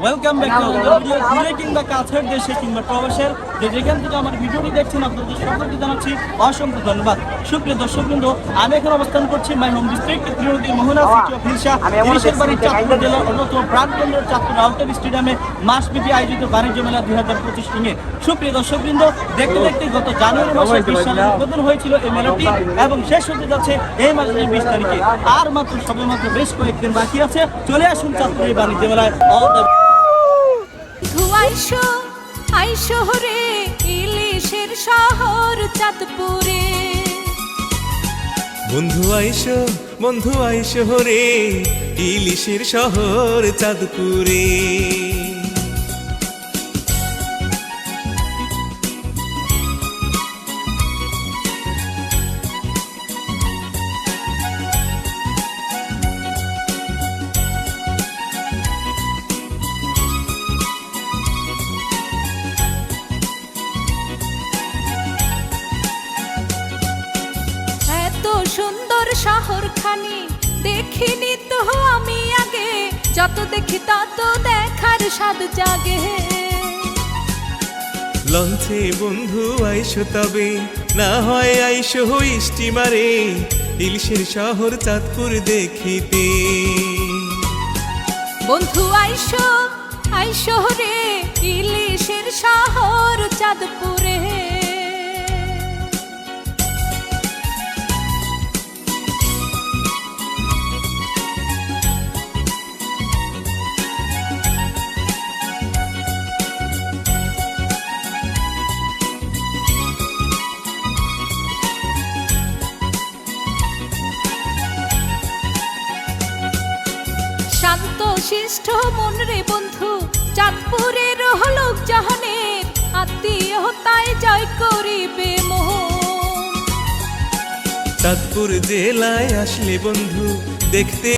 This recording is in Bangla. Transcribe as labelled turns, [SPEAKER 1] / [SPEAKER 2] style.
[SPEAKER 1] ওয়েলকাম ব্যাক টু ভিডিও দূরে কিংবা কাছের দেশে কিংবা প্রবাসের যে যেখান থেকে আমার ভিডিওটি দেখছেন আপনাদের সকলকে জানাচ্ছি অসংখ্য ধন্যবাদ। সুপ্রিয় দর্শকবৃন্দ আমি এখন অবস্থান করছি মাই হোম ডিস্ট্রিক্ট ত্রিনদী মোহনা সিটি অফ হিলসা ইলিশের বাড়ি চাঁদপুর জেলার অন্যতম প্রাণকেন্দ্র চাঁদপুর আউটার স্টেডিয়ামে মাসব্যাপী আয়োজিত বাণিজ্য মেলা দুই হাজার পঁচিশ নিয়ে সুপ্রিয় দর্শকবৃন্দ দেখতে দেখতে গত জানুয়ারি মাসে বিশ সালে উদ্বোধন হয়েছিল এই মেলাটি এবং শেষ হতে যাচ্ছে এই মাসের বিশ তারিখে। আর মাত্র সবে মাত্র বেশ কয়েকদিন বাকি আছে। চলে আসুন চাঁদপুর এই বাণিজ্য মেলায়। All the
[SPEAKER 2] বন্ধু আইসো আইসো রে। ইলিশের শহর চাঁদপুরে।
[SPEAKER 3] বন্ধু আইসো বন্ধু আইসো রে ইলিশের শহর চাঁদপুরে।
[SPEAKER 2] সুন্দর শহর খানি দেখিনি তো আমি আগে। যত দেখি তত দেখার স্বাদ জাগে।
[SPEAKER 3] লঞ্চে বন্ধু আইসো তবে না হয় আইসো স্টিমারে ইলিশের শহর চাঁদপুর দেখিতে।
[SPEAKER 2] বন্ধু আইসো আইসো রে ইলিশের শহর চাঁদপুরে শান্ত শিষ্ট মন রে বন্ধু, চাঁদপুরের লোক জাহানের আত্মীয়তায় জয় করিবে মোহ।
[SPEAKER 3] চাঁদপুর জেলায় আসলে বন্ধু, দেখতে